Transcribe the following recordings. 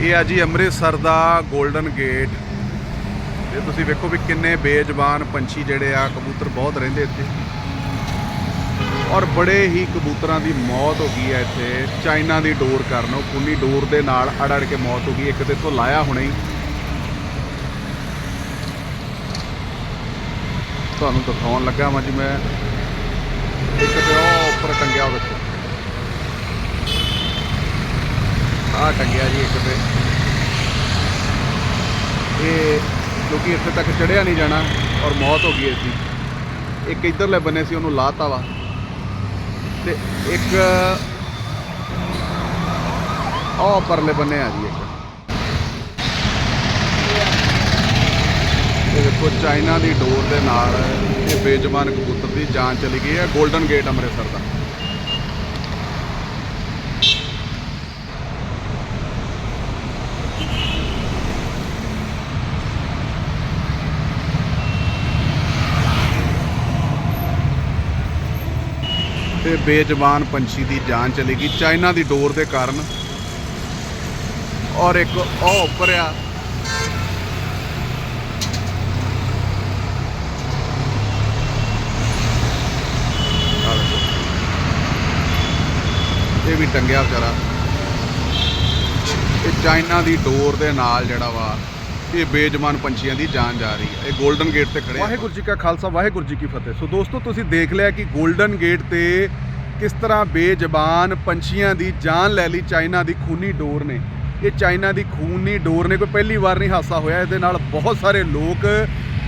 ਇਹ ਆ ਜੀ ਅੰਮ੍ਰਿਤਸਰ ਦਾ 골ਡਨ ਗੇਟ। ਤੇ ਤੁਸੀਂ ਵੇਖੋ ਵੀ ਕਿੰਨੇ ਬੇਜ਼ਬਾਨ ਪੰਛੀ ਜਿਹੜੇ ਆ, ਕਬੂਤਰ ਬਹੁਤ ਰਹਿੰਦੇ ਇੱਥੇ। ਔਰ ਬੜੇ ਹੀ ਕਬੂਤਰਾਂ ਦੀ ਮੌਤ ਹੋ ਗਈ ਹੈ ਇੱਥੇ। ਚਾਈਨਾ ਦੀ ਡੋਰ ਕਾਰਨ, ਉਹ ਕੁੰਨੀ ਡੋਰ ਦੇ ਨਾਲ ਅੜ ਅੜ ਕੇ ਮੌਤ ਹੋ ਗਈ। ਇੱਕ ਤੇ ਇੱਥੋਂ ਲਾਇਆ ਹੁਣੇ ਹੀ। ਤੁਹਾਨੂੰ ਦਿਖਾਉਣ ਲੱਗਾ ਵਾਂ ਜੀ ਮੈਂ। ਇੱਕ ਤੇ ਉਹ ਉੱਪਰ ਟੰਗਿਆ ਉਹ ਵੇਖੋ ਆ ਟੰਗਿਆ ਜੀ ਇੱਕ ਤੇ। ਇਹ ਕਿਉਂਕਿ ਇੱਥੇ ਤੱਕ ਚੜਿਆ ਨਹੀਂ ਜਾਣਾ ਔਰ ਮੌਤ ਹੋ ਗਈ ਇਸਦੀ ਇੱਕ ਇਧਰਲੇ ਬੰਨੇ ਸੀ, ਉਹਨੂੰ ਲਾਤਾ ਵਾ। ਤੇ ਇੱਕ ਉਹ ਪਰਲੇ ਬੰਨੇ ਆ ਜੀ ਇੱਕ। ਇਹ ਦੇਖੋ, ਚਾਈਨਾ ਦੀ ਡੋਰ ਦੇ ਨਾਲ ਇਹ ਬੇਜ਼ਬਾਨ ਕਬੂਤਰ ਦੀ ਜਾਨ ਚਲੀ ਗਈ ਹੈ। 골ਡਨ ਗੇਟ ਅੰਮ੍ਰਿਤਸਰ ਦਾ। ਤੇ ਬੇਜ਼ਬਾਨ ਪੰਛੀ ਦੀ ਜਾਨ ਚਲੀ ਗਈ ਚਾਈਨਾ ਦੀ ਡੋਰ ਦੇ ਕਾਰਨ। ਔਰ ਇੱਕ ਉਹ ਉੱਪਰ ਆ। ਇਹ ਵੀ ਟੰਗਿਆ ਵਿਚਾਰਾ। ਇਹ ਚਾਈਨਾ ਦੀ ਡੋਰ ਦੇ ਨਾਲ ਜਿਹੜਾ ਵਾ ਇਹ ਬੇਜ਼ਬਾਨ ਪੰਛੀਆਂ ਦੀ ਜਾਨ ਜਾ ਰਹੀ ਹੈ। ਇਹ 골ਡਨ ਗੇਟ ਤੇ ਖੜੇ ਆ। ਵਾਹਿਗੁਰੂ ਜੀ ਕਾ ਖਾਲਸਾ, ਵਾਹਿਗੁਰੂ ਜੀ ਕੀ ਫਤਿਹ। ਸੋ ਦੋਸਤੋ, ਤੁਸੀਂ ਦੇਖ ਲਿਆ ਕਿ 골ਡਨ ਗੇਟ ਤੇ ਕਿਸ ਤਰ੍ਹਾਂ ਬੇਜ਼ਬਾਨ ਪੰਛੀਆਂ ਦੀ ਜਾਨ ਲੈ ਲਈ ਚਾਈਨਾ ਦੀ ਖੂਨੀ ਡੋਰ ਨੇ। ਇਹ ਚਾਈਨਾ ਦੀ ਖੂਨੀ ਡੋਰ ਨੇ। ਕੋਈ ਪਹਿਲੀ ਵਾਰ ਨਹੀਂ ਹਾਸਾ ਹੋਇਆ। ਇਹਦੇ ਨਾਲ ਬਹੁਤ ਸਾਰੇ ਲੋਕ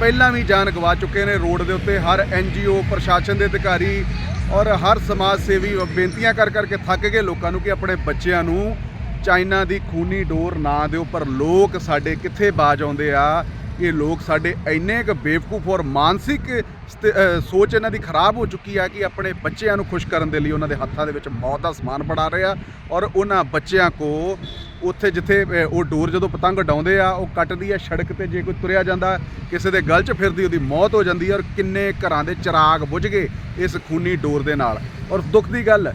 ਪਹਿਲਾਂ ਵੀ ਜਾਨ ਗਵਾ ਚੁੱਕੇ ਨੇ ਰੋਡ ਦੇ ਉੱਤੇ। ਹਰ ਐਨਜੀਓ ਪ੍ਰਸ਼ਾਸਨ ਦੇ ਅਧਿਕਾਰੀ ਔਰ ਹਰ ਸਮਾਜ ਸੇਵੀ ਬੇਨਤੀਆਂ ਕਰ ਕਰਕੇ ਥੱਕ ਗਏ ਲੋਕਾਂ ਨੂੰ ਕਿ ਆਪਣੇ ਬੱਚਿਆਂ ਨੂੰ ਚਾਈਨਾ ਦੀ ਖੂਨੀ ਡੋਰ ਨਾਂ ਦਿਓ, ਪਰ ਲੋਕ ਸਾਡੇ ਕਿੱਥੇ ਬਾਜ ਆਉਂਦੇ ਆ? ਇਹ ਲੋਕ ਸਾਡੇ ਇੰਨੇ ਕੁ ਬੇਵਕੂਫ ਔਰ ਮਾਨਸਿਕ ਸਥਿ- ਸੋਚ ਇਹਨਾਂ ਦੀ ਖਰਾਬ ਹੋ ਚੁੱਕੀ ਆ ਕਿ ਆਪਣੇ ਬੱਚਿਆਂ ਨੂੰ ਖੁਸ਼ ਕਰਨ ਦੇ ਲਈ ਉਹਨਾਂ ਦੇ ਹੱਥਾਂ ਦੇ ਵਿੱਚ ਮੌਤ ਦਾ ਸਮਾਨ ਫੜਾ ਰਹੇ ਆ ਔਰ ਉਹਨਾਂ ਬੱਚਿਆਂ ਕੋ ਉੱਥੇ ਜਿੱਥੇ ਉਹ ਡੋਰ ਜਦੋਂ ਪਤੰਗ ਡਾਉਂਦੇ ਆ, ਉਹ ਕੱਟਦੀ ਆ ਸੜਕ ਤੇ ਜੇ ਕੋਈ ਤੁਰਿਆ ਜਾਂਦਾ, ਕਿਸੇ ਦੇ ਗਲ 'ਚ ਫਿਰਦੀ ਉਹਦੀ ਮੌਤ ਹੋ ਜਾਂਦੀ ਔਰ ਕਿੰਨੇ ਘਰਾਂ ਦੇ ਚਿਰਾਗ ਬੁਝ ਗਏ ਇਸ ਖੂਨੀ ਡੋਰ ਦੇ ਨਾਲ। ਔਰ ਦੁੱਖ ਦੀ ਗੱਲ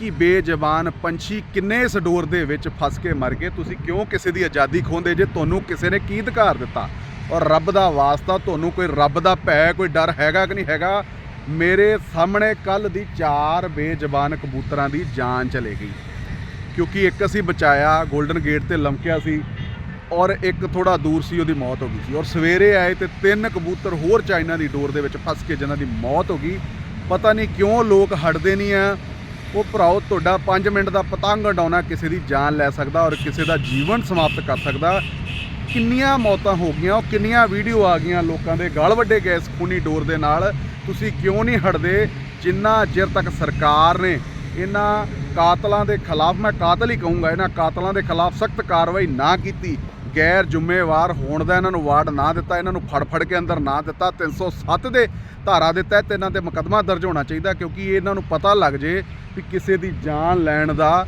ਕਿ ਬੇਜ਼ਬਾਨ ਪੰਛੀ ਕਿੰਨੇ ਇਸ ਡੋਰ ਦੇ ਵਿੱਚ ਫਸ ਕੇ ਮਰ ਗਏ? ਤੁਸੀਂ ਕਿਉਂ ਕਿਸੇ ਦੀ ਆਜ਼ਾਦੀ ਖੋਹਦੇ ਜੇ? ਤੁਹਾਨੂੰ ਕਿਸੇ ਨੇ ਕੀ ਅਧਿਕਾਰ ਦਿੱਤਾ? ਔਰ ਰੱਬ ਦਾ ਵਾਸਤਾ, ਤੁਹਾਨੂੰ ਕੋਈ ਰੱਬ ਦਾ ਭੈ, ਕੋਈ ਡਰ ਹੈਗਾ ਕਿ ਨਹੀਂ ਹੈਗਾ? ਮੇਰੇ ਸਾਹਮਣੇ ਕੱਲ ਦੀ ਚਾਰ ਬੇਜ਼ਬਾਨ ਕਬੂਤਰਾਂ ਦੀ ਜਾਨ ਚਲੇ ਗਈ। ਕਿਉਂਕਿ ਇੱਕ ਅਸੀਂ ਬਚਾਇਆ 골ਡਨ ਗੇਟ ਤੇ ਲਮਕਿਆ ਸੀ ਔਰ ਇੱਕ ਥੋੜਾ ਦੂਰ ਸੀ, ਉਹਦੀ ਮੌਤ ਹੋ ਗਈ ਸੀ। ਔਰ ਸਵੇਰੇ ਆਏ ਤੇ ਤਿੰਨ ਕਬੂਤਰ ਹੋਰ ਚਾਈਨਾ ਦੀ ਡੋਰ ਦੇ ਵਿੱਚ ਫਸ ਕੇ ਜਿਨ੍ਹਾਂ ਦੀ ਮੌਤ ਹੋ ਗਈ। ਪਤਾ ਨਹੀਂ ਕਿਉਂ ਲੋਕ ਹਟਦੇ ਨਹੀਂ ਆ। ਉਹ ਭਰਾਓ, ਤੁਹਾਡਾ 5 ਮਿੰਟ ਦਾ ਪਤੰਗ ਉਡਾਉਣਾ ਕਿਸੇ ਦੀ ਜਾਨ ਲੈ ਸਕਦਾ ਔਰ ਕਿਸੇ ਦਾ ਜੀਵਨ ਸਮਾਪਤ ਕਰ ਸਕਦਾ। ਕਿੰਨੀਆਂ ਮੌਤਾਂ ਹੋ ਗਈਆਂ, ਉਹ ਕਿੰਨੀਆਂ ਵੀਡੀਓ ਆ ਗਈਆਂ ਲੋਕਾਂ ਦੇ ਗਲ ਵੱਡੇ ਗਏ ਖੂਨੀ ਡੋਰ ਦੇ ਨਾਲ। ਤੁਸੀਂ ਕਿਉਂ ਨਹੀਂ ਹਟਦੇ? ਜਿੰਨਾ ਚਿਰ ਤੱਕ ਸਰਕਾਰ ਨੇ ਇਹਨਾਂ ਕਾਤਲਾਂ ਦੇ ਖਿਲਾਫ, ਮੈਂ ਕਾਤਲ ਹੀ ਕਹੂੰਗਾ, ਇਹਨਾਂ ਕਾਤਲਾਂ ਦੇ ਖਿਲਾਫ ਸਖਤ ਕਾਰਵਾਈ ਨਾ ਕੀਤੀ ਗੈਰ ਜ਼ਿੰਮੇਵਾਰ ਹੋਣ ਦਾ ਇਹਨਾਂ ਨੂੰ ਵਾਰਡ ਨਾ ਦਿੱਤਾ, ਇਹਨਾਂ ਨੂੰ ਫੜ ਫੜ ਕੇ ਅੰਦਰ ਨਾ ਦਿੱਤਾ। 307 ਦੇ ਧਾਰਾ ਦੇ ਤਹਿਤ ਇਹਨਾਂ ਤੇ ਮੁਕੱਦਮਾ ਦਰਜ ਹੋਣਾ ਚਾਹੀਦਾ, ਕਿਉਂਕਿ ਇਹਨਾਂ ਨੂੰ ਪਤਾ ਲੱਗ ਜੇ ਵੀ ਕਿਸੇ ਦੀ ਜਾਨ ਲੈਣ ਦਾ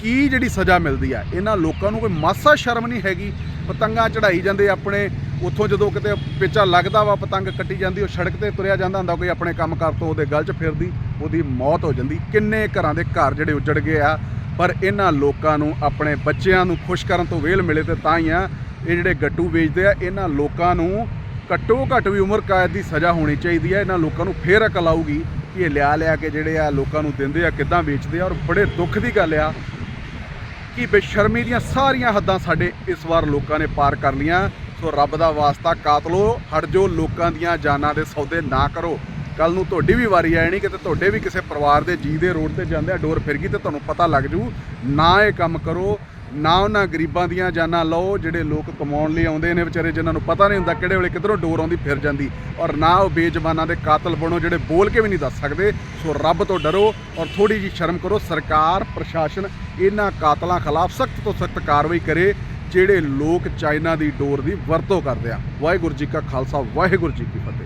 ਕੀ ਜਿਹੜੀ ਸਜ਼ਾ ਮਿਲਦੀ ਆ। ਇਹਨਾਂ ਲੋਕਾਂ ਨੂੰ ਕੋਈ ਮਾਸਾ ਸ਼ਰਮ ਨਹੀਂ ਹੈਗੀ। ਪਤੰਗਾਂ ਚੜਾਈ ਜਾਂਦੇ ਆਪਣੇ, ਉੱਥੋਂ ਜਦੋਂ ਕਿਤੇ ਪੇਚਾ ਲੱਗਦਾ ਵਾ, ਪਤੰਗ ਕੱਟੀ ਜਾਂਦੀ, ਉਹ ਸੜਕ ਤੇ ਤੁਰਿਆ ਜਾਂਦਾ ਹੁੰਦਾ, ਕੋਈ ਆਪਣੇ ਕੰਮ ਕਰ ਤੋਂ ਉਹਦੇ ਗਲ 'ਚ ਫਿਰਦੀ, ਉਹਦੀ ਮੌਤ ਹੋ ਜਾਂਦੀ। ਕਿੰਨੇ ਘਰਾਂ ਦੇ ਘਰ ਜਿਹੜੇ ਉੱਜੜ ਗਏ ਆ ਪਰ ਇਹਨਾਂ ਲੋਕਾਂ ਨੂੰ, ਆਪਣੇ ਬੱਚਿਆਂ ਨੂੰ ਖੁਸ਼ ਕਰਨ ਤੋਂ ਵੇਲ ਮਿਲੇ ਤੇ ਤਾਂ ਹੀ ਆ, ਇਹ ਜਿਹੜੇ ਗੱਟੂ ਵੇਚਦੇ ਆ, ਇਹਨਾਂ ਲੋਕਾਂ ਨੂੰ ਘੱਟੋ ਘੱਟ ਵੀ ਉਮਰ ਕੈਦ ਦੀ ਸਜ਼ਾ ਹੋਣੀ ਚਾਹੀਦੀ ਹੈ ਇਹਨਾਂ ਲੋਕਾਂ ਨੂੰ ਫੇਰ ਅਕਲ ਆਊਗੀ ਕਿ ਇਹ ਲਿਆ ਲਿਆ ਕੇ ਜਿਹੜੇ ਆ ਲੋਕਾਂ ਨੂੰ ਦਿੰਦੇ ਆ, ਕਿੱਦਾਂ ਵੇਚਦੇ ਆ ਔਰ ਬੜੇ ਦੁੱਖ ਦੀ ਗੱਲ ਆ ਕਿ ਬੇਸ਼ਰਮੀ ਦੀਆਂ ਸਾਰੀਆਂ ਹੱਦਾਂ ਸਾਡੇ ਇਸ ਵਾਰ ਲੋਕਾਂ ਨੇ ਪਾਰ ਕਰ ਲੀਆਂ ਸੋ ਰੱਬ ਦਾ ਵਾਸਤਾ ਕਾਤਲੋ, ਹਟ ਜੋ ਲੋਕਾਂ ਦੀਆਂ ਜਾਨਾਂ ਦੇ ਸੌਦੇ ਨਾ ਕਰੋ। ਕੱਲ ਨੂੰ ਤੁਹਾਡੀ ਵੀ ਵਾਰੀ ਆਣੀ ਕਿ ਤੇ ਤੁਹਾਡੇ ਵੀ ਕਿਸੇ ਪਰਿਵਾਰ ਦੇ ਜੀ ਦੇ ਰੋਡ ਤੇ ਜਾਂਦੇ ਆ, ਡੋਰ ਫਿਰ ਗਈ ਤੇ ਤੁਹਾਨੂੰ ਪਤਾ ਲੱਗ ਜੂ, ਨਾ ਇਹ ਕੰਮ ਕਰੋ, ਨਾ ਉਹਨਾਂ ਗਰੀਬਾਂ ਦੀਆਂ ਜਾਨਾਂ ਲਓ, ਜਿਹੜੇ ਲੋਕ ਕਮਾਉਣ ਲਈ ਆਉਂਦੇ ਨੇ ਵਿਚਾਰੇ, ਜਿਨ੍ਹਾਂ ਨੂੰ ਪਤਾ ਨਹੀਂ ਹੁੰਦਾ ਕਿਹੜੇ ਵੇਲੇ ਕਿੱਧਰੋਂ ਡੋਰ ਆਉਂਦੀ ਫਿਰ ਜਾਂਦੀ। ਔਰ ਨਾ ਉਹ ਬੇਜ਼ਬਾਨਾਂ ਦੇ ਕਾਤਲ ਬਣੋ, ਜਿਹੜੇ ਬੋਲ ਕੇ ਵੀ ਨਹੀਂ ਦੱਸ ਸਕਦੇ, ਸੋ ਰੱਬ ਤੋਂ ਡਰੋ ਔਰ ਥੋੜੀ ਜੀ ਸ਼ਰਮ ਕਰੋ, ਸਰਕਾਰ, ਪ੍ਰਸ਼ਾਸਨ ਇਹਨਾਂ ਕਾਤਲਾਂ ਖਿਲਾਫ ਸਖਤ ਤੋਂ ਸਖਤ ਕਾਰਵਾਈ ਕਰੇ, ਜਿਹੜੇ ਲੋਕ ਚਾਈਨਾ ਦੀ ਡੋਰ ਦੀ ਵਰਤੋਂ ਕਰਦੇ ਆ। ਵਾਹਿਗੁਰੂ ਜੀ ਕਾ ਖਾਲਸਾ, ਵਾਹਿਗੁਰੂ ਜੀ ਕੀ ਫਤਿਹ।